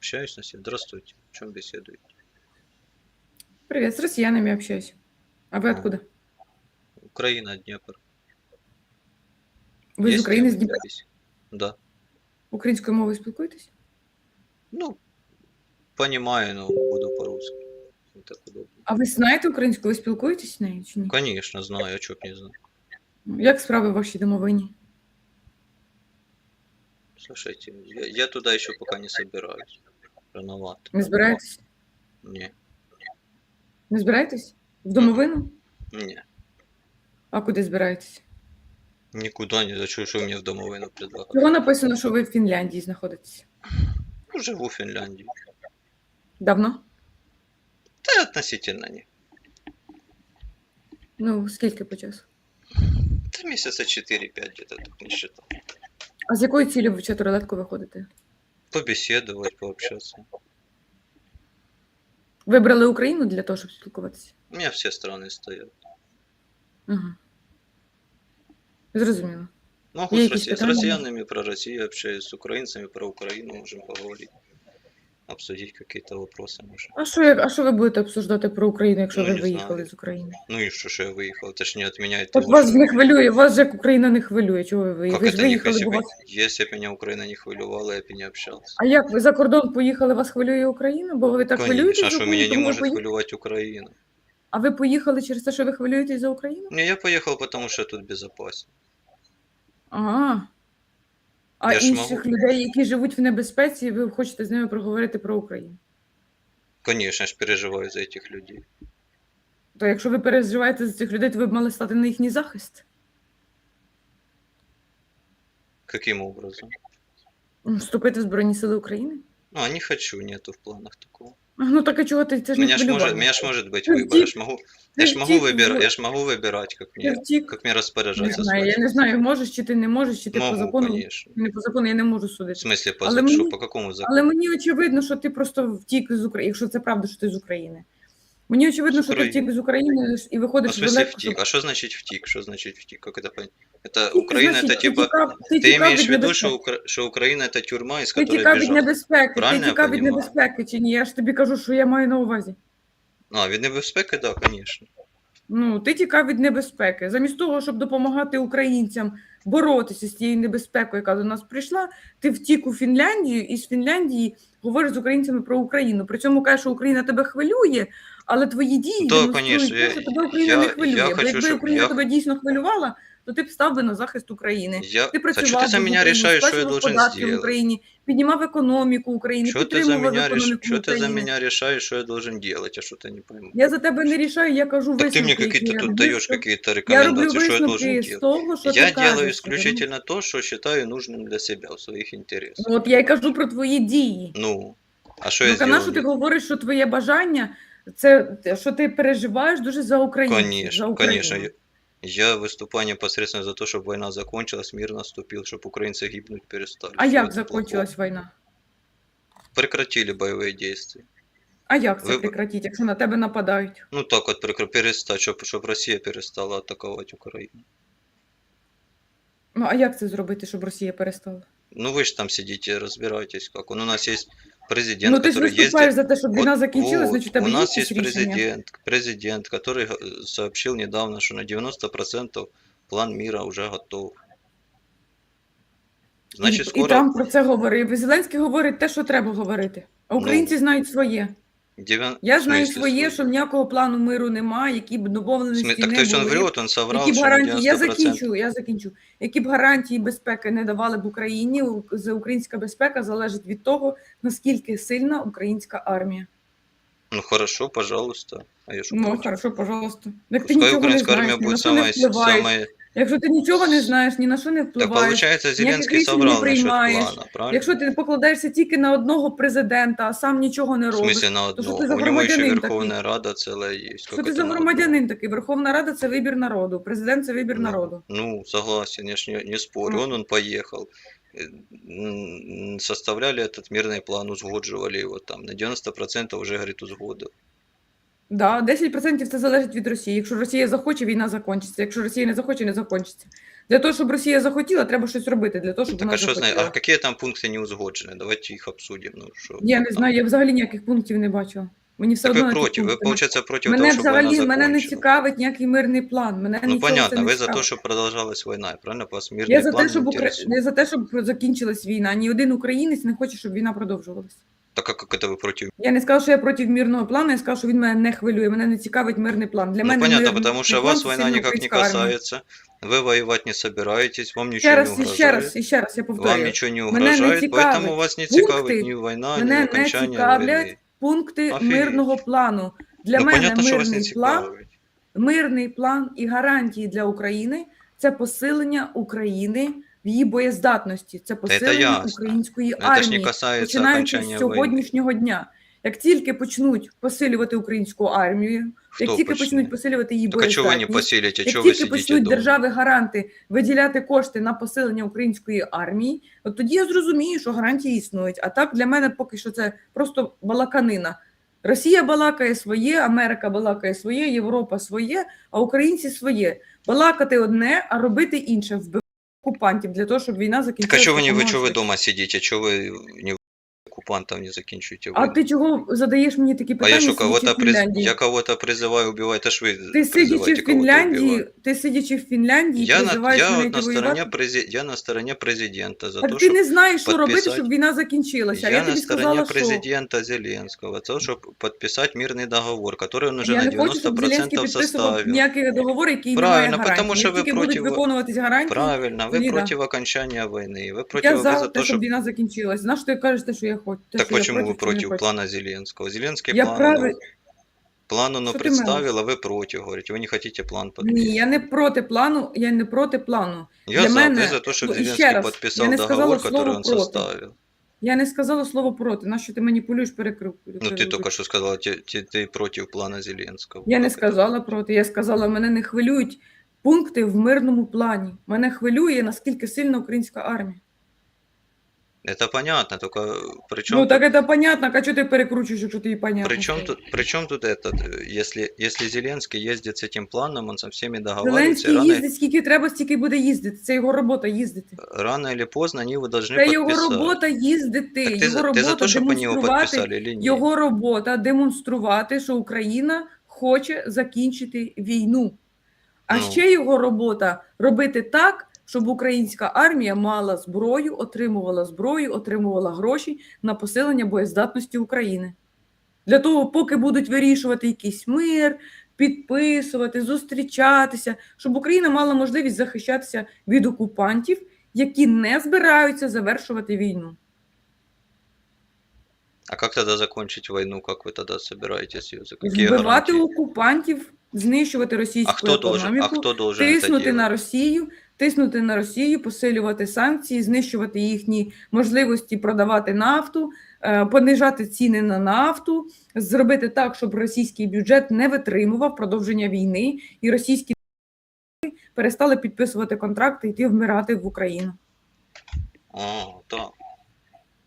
Общаюсь на себе. Здравствуйте. О чем беседуете? Привет, с россиянами общаюсь. А вы А. откуда? Украина, Днепр. Ви з Есть України з темы Дніпра? для бесед? Да. Українською мовою спілкуєтесь? Ну, понимаю, но буду по-русски. Не так удобно. А ви знаєте українську? Ви спілкуєтесь з нею чи ні? Конечно, знаю, а чё б не знаю. Як справи в вашій домовині? Слушайте, я, я туда еще пока не собираюсь. Рановато. Не збираєтесь? Не, Не збираєтесь? В домовину? не. А куди збираєтесь? Никуда не зачу, что мне в домовину предлагают. Чого написано, що ви в Фінляндії знаходитесь? Ну, живу в Финляндии. Давно? Да, относительно не. Ну, скільки по часу? Да, месяца 4-5 где-то так не считал. А з якою цілею ви в чотирилетку виходите? Побеседовать, пообщаться. Вибрали Україну для того, щоб спілкуватися? У меня все страны стоят. Угу. Зрозуміло. Могу з с, якісь Росіянами с питання? россиянами про Россию общаюсь, с украинцами про Украину можем поговорить Обсудить какие-то вопросы можем. А що, як- а що ви будете обсуждати про Україну, якщо Ну, ви не виїхали знаю. з України? Ну и что, что я выехал? Это ж не отменяет Так того, вас что- не хвилює, вас же як Україна не хвилює. Чого ви Как виїхали? Ви ж это не виїхали, если бо бы, вас если бы меня Украина не хвилювала, я бы не общался. А як ви за кордон поїхали, вас хвилює Україна? Бо ви так хвилюєтесь Конечно, а за что Україну, меня не тому ви может поїхали? хвилювать Украина? А ви поїхали через те, що ви хвилюєтесь за Україну? Не, я поехал, потому что тут безопасно. Ага. А Я ж інших людей, які живуть в небезпеці, ви хочете з ними проговорити про Україну. Конечно, ж переживаю за этих людей. То якщо ви переживаєте за цих людей, то ви б мали стати на їхній захист. Каким образом? Вступити в Збройні Сили України? Ну, а не хочу, нету в планах такого. А, Ну так а чого ти це ж У не меня ж может, у хвилювання? меня ж может быть Ты выбор. Я ж втік- могу, Ти я ж могу втік выбирать, в- я ж могу выбирать, как Ти мне, втік. как мне Не распоряжаться знаю, я своей. не знаю, можеш чи ти не можеш, чи ти по Могу, закону. конечно. Не по закону я не можу В судити. смысле, по, Але зак- шо, мені- по какому закону? Але мені очевидно, що ти просто втік з України, якщо це правда, що ти з України. Мені очевидно, З що ти України. втік з України і А виходиш в смысле далеко. втик? А что значит втик? Что значит втик? Как это понять? Это Втік, Украина, значить, это ти типа... тікав- ти Ты тікав имеешь в від виду, что, небезпеки. Укра... что Украина это тюрьма, из Ти которой тікав від бежал? небезпеки, Правильно ти я тікав від понімаю? небезпеки чи ні? Я ж тобі кажу, що я маю на увазі. А, від небезпеки, да, конечно. Ну, ти тікав від небезпеки. Замість того, щоб допомагати українцям боротися з тією небезпекою, яка до нас прийшла, ти втік у Фінляндію і з Фінляндії говориш з українцями про Україну. При цьому кажеш, що Україна тебе хвилює, але твої дії Да, конечно, те, що тебе Україна я- не хвилює. я Бо хочу, якби щоб- Україна я- тебе дійсно хвилювала, то ти б став би на захист України. Я... Ти А працював что ты за би в меня Україні, решаешь, что я сплачував должен податки в сделать? Україні, піднімав економіку України, Что ты за підтримував меня, реш... економіку что ты за України. меня решаешь, что я должен делать? А что-то не пойму. Я за тебе не рішаю, я кажу Так ты висновки. мне які какие-то я тут роблю, даешь що- какие-то Я роблю рекомендации, что я должен висновки з делать. того, що Я ти делаю кажеш. исключительно то, что считаю нужным для себя, в своих интересах. Ну, От я й кажу про твої дії. Ну, а что я Ну, а на що сделал? ти говориш, що твоє бажання це те, що ти переживаєш дуже за Україну. за Конечно, Україну. конечно. Я, я выступаю непосредственно за то, чтобы война закончилась, мир наступил, чтобы украинцы гибнуть перестали. А Всё як это закінчилась війна? плохо. Прекратили боевые действия. А як це Ви- прекратити, якщо на тебе нападають? Ну так вот прекра- перестать, чтобы, чтобы Россия перестала атаковать Украину. Ну а як це зробити, щоб Росія перестала? Ну вы же там сидите, разбираетесь как. Он, у нас есть президент, ну ти ж который виступаєш ездит... за те, щоб війна Вот- закінчилась, вот, значить у тебе у є нас якісь есть рішення. президент, президент, который э, сообщил недавно, что на 90% план мира уже готов. Значит, і, скоро... і Трамп про це говорив. І Зеленський говорить те, що треба говорити. А українці знають своє. девян- Я в знаю смысле своє, що ніякого плану миру немає, які б домовленості смы- Так не то есть он були. врет, он соврал, Які б что на 90%. гарантії, я закінчу, я закінчу. Які б гарантії безпеки не давали б Україні, у- з- українська безпека залежить від того, наскільки сильна українська армія. Ну хорошо, пожалуйста. А я что Ну, хорошо, пожалуйста. Як ти Пускай нічого не знаєш, ні на що не самая, впливаєш. самая... Якщо ти нічого не знаєш, ні на що не Так впливаєш, получается, Зеленский рішень не соврал насчет приймаєш. плана, правильно? якщо ти покладаєшся тільки на одного президента, а сам нічого не В робиш, смысле на то що одного? ти за У него еще громадянин Верховная Рада целая есть. що Как ти это за на одного? громадянин такий? Верховна Рада це вибір народу, президент це вибір Ну, народу. Ну, согласен, я ж не, не спорю. Ну. Он, он поехал. Э, м, Составляли этот мирный план, узгодживали его там. На 90% уже, говорит, узгодил. Да, 10% це залежить від Росії. Якщо Росія захоче, війна закінчиться. Якщо Росія не захоче, не закінчиться. Для того, щоб Росія захотіла, треба щось робити. Для того, щоб Так вона а що знає, а які там пункти не узгоджені? Давайте їх обсудимо. Ну, що Я не знаю, я взагалі ніяких пунктів не бачила. Мені все Так одно ви проти, ви, виходить, проти Мене того, щоб взагалі війна мене не цікавить ніякий мирний план. Мене Ну, понятно, не ви за те, щоб продовжалась війна, правильно? Вас мирний Я за те, щоб не Укра... я за те, щоб закінчилась війна. Ні один українець не хоче, щоб війна продовжувалась. Так а як це ви проти? Я не сказала, що я проти мирного плану, я сказала, що він мене не хвилює. Мене не цікавить мирний план. Для ну, мене понятно, мирний потому что план вас це война сильна никак не українська армія. касается, вы воевать не собираетесь, вам Ще ничего не раз, і ще раз, і ще раз я вам повторюю. ничего не Мене не угрожает, цікавить. поэтому вас не Пункти цікавить ні війна, ні Мене не окончання цікавлять війни. пункти Офігеть. мирного плану. Для ну, мене понятно, що вас не мирний план цікавить. Мирний план і гарантії для України це посилення України в її боєздатності, це посилення української Ну, армії, починаючи з сьогоднішнього дня. Як тільки почнуть посилювати українську армію, Хто як тільки почне? почнуть посилювати її а боєздатність, як тільки почнуть держави-гаранти виділяти кошти на посилення української армії, от тоді я зрозумію, що гарантії існують. А так для мене поки що це просто балаканина. Росія балакає своє, Америка балакає своє, Європа своє, а українці своє. Балакати одне, а робити інше, вбивати окупантів для того, щоб війна Так а закінчилася. чого ви, не, ви, чого ви вдома дома сидите, чого ви не оккупантов не закінчуєте А війну? ти чого задаєш мені такі А питання? я що, сидячи кого-то в приз... Фінляндії? я кого-то призываю убивать, это ж ви Ти сидячи призиваєте в кого-то Фінляндії, убивать. ти сидячи в Фінляндії, Я на, призиваєш я мене от йти на стороні, воювати? презі... я на стороні президента за Так то, ти щоб не знаєш, що робити, підписати- щоб війна закінчилася. Я, я на тобі стороне сказала, що президента Зеленского, то, чтобы подписать мирный договор, который он уже я на не хочу, щоб Зеленський 90% підписував составил. ніякий договор, який не Правильно, має потому гарантій. що Як ви тільки проти будуть його- виконуватись гарантії, Правильно, вы Тоді да. против окончания войны, вы против я вы за за те, то, щоб чтобы... війна закінчилась. Знаєш, ти кажеш, що я хочу. те, Так що я почему вы проти, що не против хочу. плана Зеленского? Зеленский Я план, прави- ну, план он Що ти представил, а вы против, говорите, вы не хотите план подписать. Ні, я не проти плану, я не проти плану. Я для за, мене- ты за то, чтобы ну, і ще Зеленский раз, подписал я не договор, сказала который слово он проти. составил. Я не сказала слово проти. Нащо ти маніпулюєш перекрив? Ну, ты только что сказала, ты, ты, ты против плана Зеленского. Я не Как это? сказала проти. Я сказала, мене не хвилюють пункти в мирному плані. Мене хвилює, наскільки сильна українська армія. Это понятно, только при чем Ну так це понятно, а чого ти перекручуєш, якщо тобі понятно? Причем тут, причем тут этот, э, если, если Зеленский ездит с этим планом, он со всеми договаривается, Зеленський и рано, їздить скільки треба, стільки буде їздити. Це його робота їздити. рано или поздно они его должны Це його подписать. робота їздити. Так ты, його за, ты робота за то, чтобы они его демонструвати. подписали или нет? Його робота демонструвати, що Україна хоче закінчити війну. А Ну. ще його робота робити так, щоб українська армія мала зброю, отримувала зброю, отримувала гроші на посилення боєздатності України. Для того, поки будуть вирішувати якийсь мир, підписувати, зустрічатися, щоб Україна мала можливість захищатися від окупантів, які не збираються завершувати війну. А как тогда закончить войну? Как вы тогда собираетесь ее закончить? Какие Вбивати окупантів, знищувати російську А должен, а економіку, кто должен тиснути на Росію, тиснути на Росію, посилювати санкції, знищувати їхні можливості продавати нафту, е, понижати ціни на нафту, зробити так, щоб російський бюджет не витримував продовження війни, і російські перестали підписувати контракти і йти вмирати в Україну. А, да.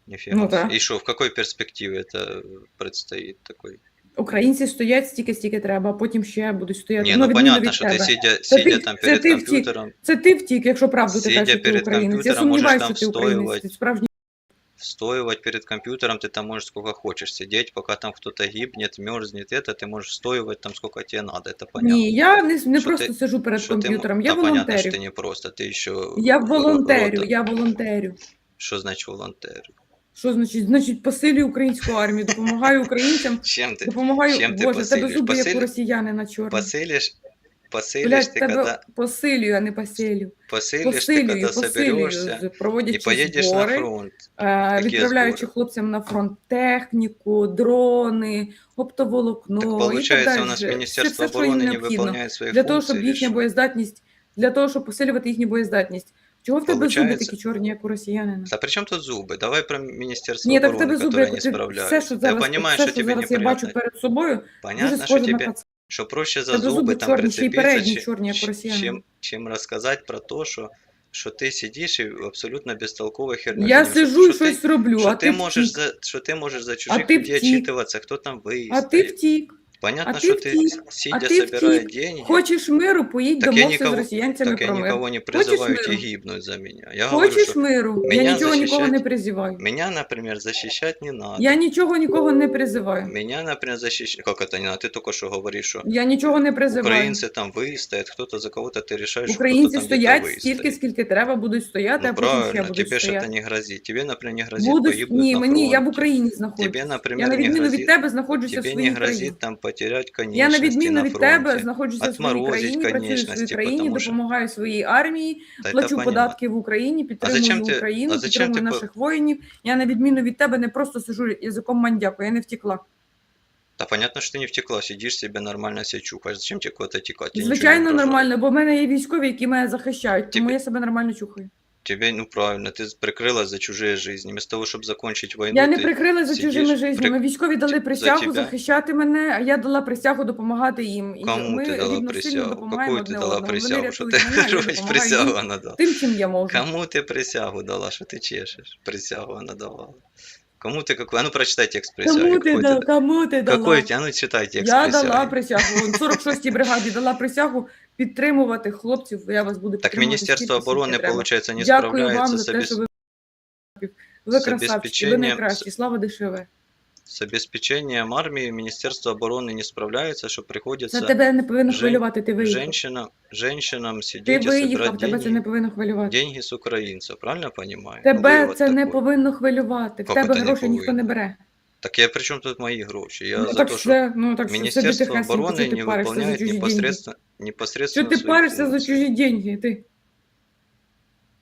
Нифига. Ну да. И что, в какой перспективе это предстоит такой? Українці стоять стільки, стільки треба, а потім ще будуть стояти. Не, на ну відміну понятно, від что ты тебе. сидя, Це сидя ти- там це перед ти втік. компьютером, Це ти втік, якщо правду ти Сидя кажеш, що ти перед українець. Я комп'ютером, можеш сумніваюся, там що ти українець. встоювати. Ти справжній встоивать перед компьютером, ты там можешь сколько хочешь сидеть, пока там кто-то гибнет, мерзнет, это ты можешь встоивать там сколько тебе надо, это понятно. Ні, я не, не Що просто ти- сижу перед Что ты м- комп'ютером, я да, понятно, что волонтерю. ты не просто, ты еще... Я волонтерю, рота. я волонтерю. Что значит волонтер? Що значить? Значить, посилюю українську армію, допомагаю українцям, Чем ты? допомагаю. Чим ти Боже, тебе посилюєш? зуби, як у Посилю- росіянина чорні. Посылишь, посылишь Блядь, ты, тебе когда... посилюю, а не поселю. Посылишь ты, Посилюю, когда посилюю, соберешься з- и проводячи поедешь на збори. фронт. Е, Які відправляючи збори? хлопцям на фронт техніку, дрони, оптоволокно так і получается, так у нас далі. Министерство Все, все, що їм обороны не необхідно. выполняет своих для того, функций. щоб или їхня что? боєздатність, для того, щоб посилювати їхню боєздатність. Чого в тебе зуби Получається- такі чорні, як у росіянина? А при чем тут зубы? Давай про Министерство Ні, так в обороны, тебе зуби, которое як не у тебе справляется. все, що я зараз, понимаю, все, что що тебе зараз я неприятно. бачу перед собою, дуже Понятно, что схоже на тебе, пац. что проще за Тебе зубы зуби там чорні, ще й прицепиться, передні чи- чорні, як у ч- росіянина. чем, чем рассказать про то, что, что ты сидишь и абсолютно бестолково херню Я занимаешься. сижу і Что ты- щось роблю, что а ты ти можешь втік. за, что ты можешь за чужих ти людей втік. отчитываться, кто там выезд. А ти втік. Понятно, А что ты ты, втик, сидя, а ты собирая втик. деньги, Хочеш миру, поїдь Так я домовся з никого- росіянцями так я про мир. никого не Хочешь призываю идти миру? гибнуть за меня. Я говорю, Хочеш что миру? меня Я нічого нікого защищать- не призиваю. меня, например, защищать не надо. Я нічого нікого не призиваю. Меня, например, защищать... Как это не надо? Ты только что говоришь, что Я нічого не призиваю. украинцы там выстоят, кто-то за кого-то ты решаешь, что Українці кто-то там стоять где-то стільки, выстоит. скільки треба, будуть стояти, Ну а потім ще правильно, будуть тебе что-то стояти. не грозит. Тебе, например, не грозит Будуть погибнуть ні, на мені я в фронте. Україні знаходжусь. Тебе, Я например, на не відміну від грозит, тебе знаходжуся в тебе своїй не країні. грозит там потерять Я на відміну від тебе знаходжуся в своїй країні, працюю в своїй країні, що- допомагаю своїй армії, это плачу податки в Україні, підтримую зачем ти- Україну, а підтримую ти наших воїнів. Я на відміну від тебе не просто сижу язиком мандяку, я не втекла. Да понятно, что ты не втекла, сидишь себе нормально себя чухаешь. Зачем тебе ничего не Звичайно, нормально, бо в мене є військові, які мене захищають, тому Тебе- я себе нормально чухаю Тебе, ну правильно, ты прикрылась за чужие жизни. Вместо того, чтобы закончить войну, Я не ты- прикрила за сидиш, чужими жизнями. при- Військові дали за присягу тебе. захищати мене, а я дала присягу допомагати їм. І Кому ми ты дала рівно сильно присягу? допомагаємо Какую ты одне дала одному. Вони присягу? Что рятують ты мене, а я говоришь, допомагаю присягу їм она дала? тим, чим я можу. Кому ты присягу дала, что ты чешешь? Присягу она давала. Кому ты какую? А ну прочитай текст присяги. Кому ти Какой дала? ты- Кому ти дала? Какой у тебя? А ну читай текст Я присяги. дала присягу. Вон, 46-й бригаді дала присягу підтримувати хлопців. Я вас буду Так підтримувати. Министерство скільки, скільки обороны, треба. получается, не Дякую вам справляется за с, те, обес- що ви ви з красавчики, ви обезпеченням- найкращі. Слава дешеве. с обеспечением армии. Министерство обороны не справляется, что Це приходится тебе не повинно Жен- хвилювати. Ти виїхав. женщинам, женщинам Ти сидеть и виїхав, собирать тебе це не деньги, повинно хвилювати. деньги с украинцев, правильно понимаю? Тебе Вывод це не такой. повинно хвилювати. В Як тебе це не грошей ніхто не повинно? бере. Так я при чем тут мои гроши? Я ну, за так то, что все, ну так що собі Министерство тихесенько, обороны що ти не паришся за выполняет чужі деньги. непосредственно, Що непосредственно ти свои паришся за функции. чужі деньги? Ти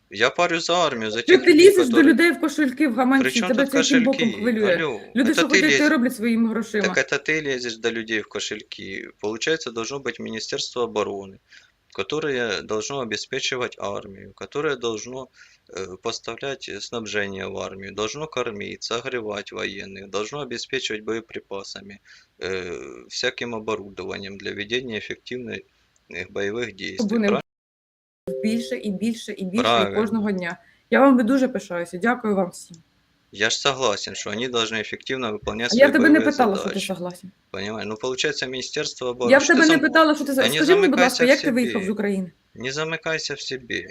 Я парюсь за армию, за Що тех ти людей, лізеш до которые... людей в кошельки, в гаманці, Причем тебе тут це яким боком кошельки? хвилює? Алло, Люди, это що ты ходять, лезешь. то роблять своїми грошима. Так это ты лезешь до людей в кошельки. Получается, должно быть Министерство обороны, которое должно обеспечивать армию, которое должно э, поставлять э, снабжение в армию, должно кормить, согревать военных, должно обеспечивать боеприпасами, э, всяким оборудованием для ведения эффективных э, боевых действий. вони правильно? Більше і більше і більше Правильно. і кожного дня. Я вам дуже пишаюся. Дякую вам всім. Я же согласен, что они должны эффективно выполнять А свои я в тебе не боевые питала, що ти задачи. согласен. Понимаю? Ну, получается, Министерство обороны... Я в Что тебе ты не зам- питала, що ти Та не Скажи мені, будь ласка, замикайся в як ти собі. виїхав з України? Не замыкайся в себе.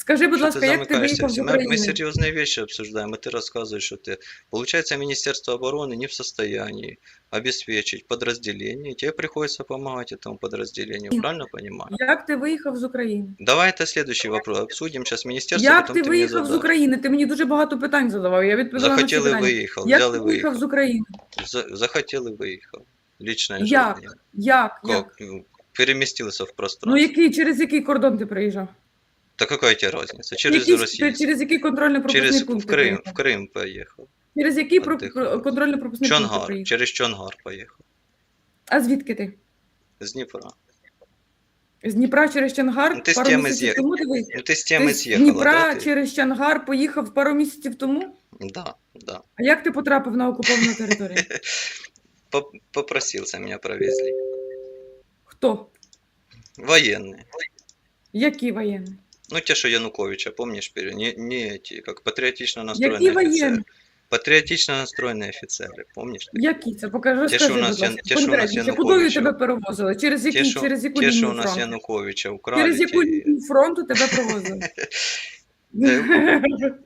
Скажи, будь Что ласка, ты як ти замыкаешься виїхав в з себе? Мы, мы України? серьезные вещи обсуждаем, а ты рассказываешь, что ты... Получается, Министерство обороны не в состоянии обеспечить подразделение, тебе приходится помогать этому подразделению, правильно понимаю? Як ти виїхав з України? Давай это следующий вопрос обсудим. Сейчас Министерство, Як потом ти ты мне виїхав з задашь. України? Ти мені дуже багато питань задавав. Я відповідала на всі Захотел и питання. выехал, Як взял ти и виїхав выехал. з України? За- Захотел и выехал. Личное Як? желание. Як? Як? Как? Ну, Переместился в Ну пространство. який, через який кордон ти приїжджав? Да какая тебе разница? Через Який- Россию. через який контрольно-пропускний Через пункт в ти Крым, приїхав? в Крым поехал. Через який про- Отдихав. про- контрольно-пропускний пункт ти Чонгар, приїхав? через Чонгар поехал. А звідки ти? С Днепра. З Дніпра через Чангар Ну, ти з пару теми місяців з'їх- тому ти виїхав? Ну ты с Ти темы з съехала, Дніпра да? Ты? через Чангар поїхав пару місяців тому? Да, да. А як ти потрапив на окуповану територію? Поп- Попросился, меня провезли. Хто? Военные. Які воєнні? Ну, те, что Януковича, помнишь, пере- не, не эти, как патриотично настроенные Які офицеры. воєнні? Патриотично настроенные офицеры, помнишь? такие? Які це? Покажи, Ті, що розкажи, у нас будь ласка, Ян- ті, що у нас конкретніше. Кудою Януковича. тебе перевозили? Через Те, які, що, через яку те, що у лінію нас фронту? Януковича украли. Через яку те- лінію фронту тебе провозили?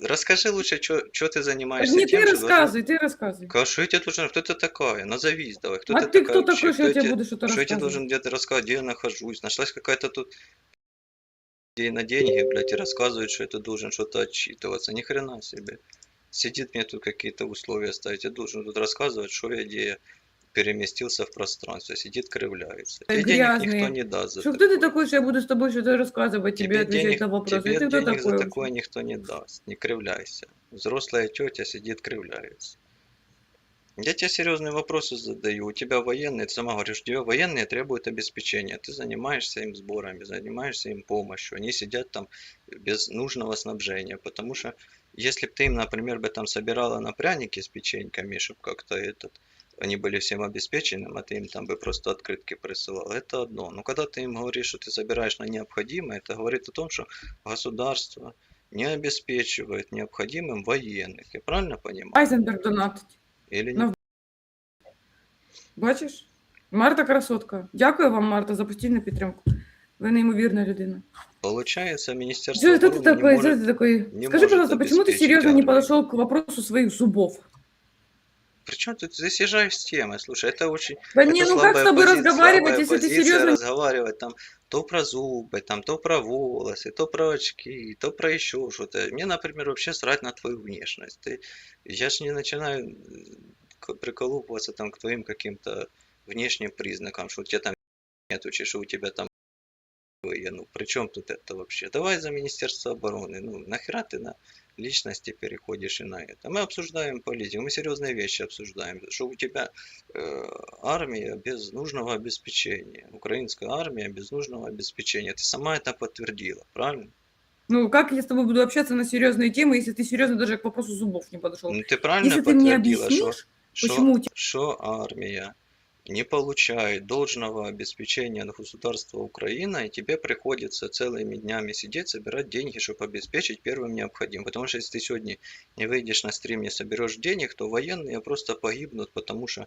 Расскажи лучше, что ты занимаешься Ні, тем, ти что должна- розказуй, ти розказуй. Ка- Что я тебе должен? Кто ты такая? Назовись давай. Кто А ты ти такая хто вообще? такий, що я Кто тебе те- буду щось Что я тебе розказувати? должен где-то рассказать, где я нахожусь? Нашлась какая-то тут ей на деньги, блядь, и рассказывает, что это должен что-то отчитываться. Ни хрена себе. Сидит мне тут какие-то условия ставить. Я должен тут рассказывать, что я где я переместился в пространство. Сидит, кривляется. Тебе денег Грязные. никто не даст за Що хто такое. ти такий, що я буду з тобою щось розказувати, тебе Тебе відповідати денег, на вопроси? тебе Ти хто денег за такий? такое никто не даст. Не кривляйся. Взрослая тетя сидит, кривляется. Я тебе серьезные вопросы задаю. У тебя военные, ты сама говоришь, у тебя военные требуют обеспечения. Ты занимаешься им сборами, занимаешься им помощью. Они сидят там без нужного снабжения. Потому что если бы ты им, например, бы там собирала на пряники с печеньками, чтобы как-то этот, они были всем обеспеченным, а ты им там бы просто открытки присылал, это одно. Но когда ты им говоришь, что ты собираешь на необходимое, это говорит о том, что государство не обеспечивает необходимым военных. Я правильно понимаю? Айзенберг донатить. Или не? Ну, Бачиш? Марта красотка. Дякую вам, Марта, за постійну підтримку. Ви неймовірна людина. Получается, Министерство Что ты обороны не такой, что может- ты такой? не Скажи, может пожалуйста, почему ты обеспечить серьезно не армию. подошел к вопросу своих зубов? Причем тут засижаешь с темой? Слушай, это очень Да это не, ну как с тобой пози- разговаривать, если ты позиция серьезно... разговаривать там то про зубы, там то про волосы, то про очки, то про еще что-то. Мне, например, вообще срать на твою внешность. Ты, я ж не начинаю приколупываться там к твоим каким-то внешним признакам, что у тебя там нету, чи что у тебя там я, ну при чем тут это вообще? Давай за Министерство обороны. Ну нахера ты на личности переходишь и на это? Мы обсуждаем политику, мы серьезные вещи обсуждаем. Что у тебя э, армия без нужного обеспечения, украинская армия без нужного обеспечения. Ты сама это подтвердила, правильно? Ну как я с тобой буду общаться на серьезные темы, если ты серьезно даже к вопросу зубов не подошел? Ну ты правильно Если ты мне объяснишь, что, почему что армия не получает должного обеспечения от государства Украина, и тебе приходится целыми днями сидеть, собирать деньги, чтобы обеспечить первым необходимым. Потому что если ты сегодня не выйдешь на стрим, не соберешь денег, то военные просто погибнут, потому что,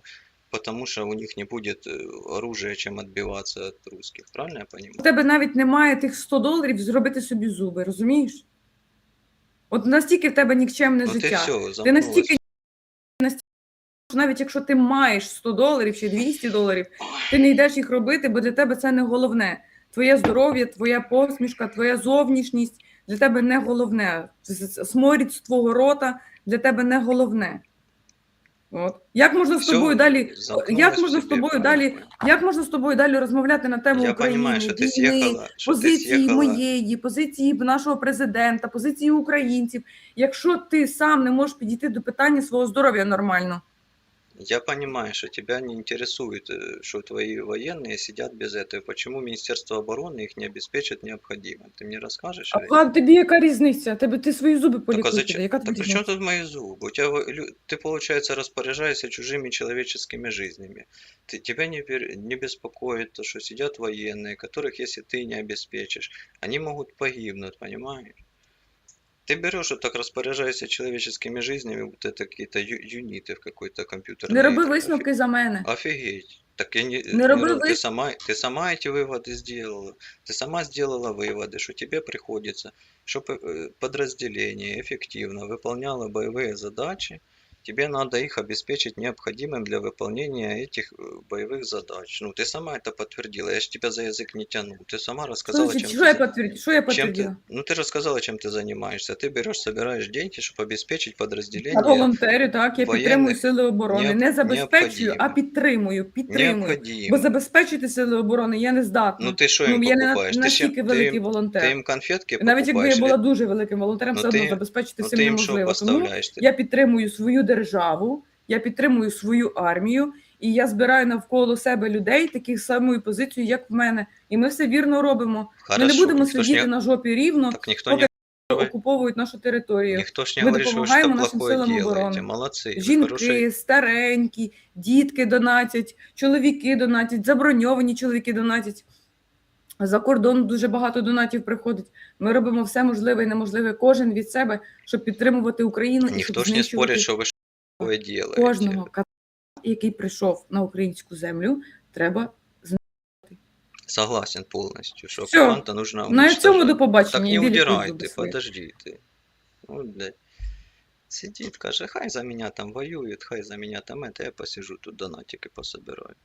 потому что у них не будет э, оружия, чем отбиваться от русских. Правильно я У понимаю? тебе навіть немає тих 100 доларів зробити собі зуби, розумієш? От настільки в тебе нікчемне Ну ти життя. все, Ти настільки замкнулась. настільки, що навіть якщо ти маєш 100 доларів чи 200 доларів, ти не йдеш їх робити, бо для тебе це не головне. Твоє здоров'я, твоя посмішка, твоя зовнішність для тебе не головне. Сморід з твого рота для тебе не головне. От. Як можна з Всё, тобою далі, замкнулась як в можна з себе, тобою правильно далі, понимаю. як можна з тобою далі розмовляти на тему Я України, понимаю, что ты війни, съехала, что ты позиції съехала моєї, позиції нашого президента, позиції українців. Якщо ти сам не можеш підійти до питання свого здоров'я нормально, Я понимаю, что тебя не интересует, э, что твои военные сидят без этого. Почему Министерство обороны их не обеспечит необходимым? Ты мне расскажешь? а, или а тобі яка різниця? Тебе ти свої зуби Так, а полікуй. зачем? піде. Яка Так тобі при чем різниця? тут мои зубы? У тебя, во- лю- ты, получается, распоряжаешься чужими человеческими жизнями. Ты, тебя не, пер- не беспокоит то, что сидят военные, которых, если ты не обеспечишь, они могут погибнуть, понимаешь? Ты берешь вот так распоряжаешься человеческими жизнями, вот это какие-то ю- юниты в какой-то компьютерной Не роби игре. висновки за мене. Офигеть. Так я не, Не роби роб- ты, вис- сама, ты сама эти выводы сделала. Ты сама сделала выводы, что тебе приходится, чтобы подразделение эффективно выполняло боевые задачи, тебе надо их обеспечить необходимым для выполнения этих э, боевых задач. Ну, ты сама это подтвердила. Я же тебя за язык не тянул. Ты сама рассказала, Значить, чем що ты я за- підтвердила? Що я чем ты, підтвердила? ну ты рассказала, чем ты занимаешься. Ты берешь, собираешь деньги, чтобы обеспечить Я подразделение волонтерю, так, я воєнних підтримую сили оборони. необ- Не забезпечую, а необхідно. підтримую. Підтримую. необходимым. Бо забезпечити сили оборони я не здатна. Ну ты что ну, им я не на- покупаешь? Ты, настільки чем, ты, великий им, волонтер. ты им конфетки Навіть якби я покупаешь? була или- дуже великим волонтером, Ну, все одно ти- забезпечити ну всім ты им что неможливо. Тому поставляешь? Ты? я підтримую свою державу, я підтримую свою армію, і я збираю навколо себе людей таких самою позицією, як в мене. І ми все вірно робимо. Хорошо, ми не будемо никто ж сидіти не- на жопі рівно, Так никто поки не, давай. окуповують нашу територію. никто ж не Ми говорит, что вы допомагаємо что нашим плохое силам делаете. оборони. Молодцы. вы Жінки, хорошие- старенькі, дітки донатять, чоловіки донатять, заброньовані чоловіки донатять. За кордон дуже багато донатів приходить. Ми робимо все можливе і неможливе, кожен від себе, щоб підтримувати Україну і Никто щоб ж не знищувати спорит, что вы что такое делаете. кожного ката, який прийшов на українську землю. Треба Согласен полностью, что Всё. оккупанта нужно на цьому уничтожать. до побачення. Так не Іди лікуй удирай зуби ты, свої. подожди ты. Ну, блядь. Сидит, каже, хай за меня там воюет, хай за меня там это, я посижу тут донатики пособираю.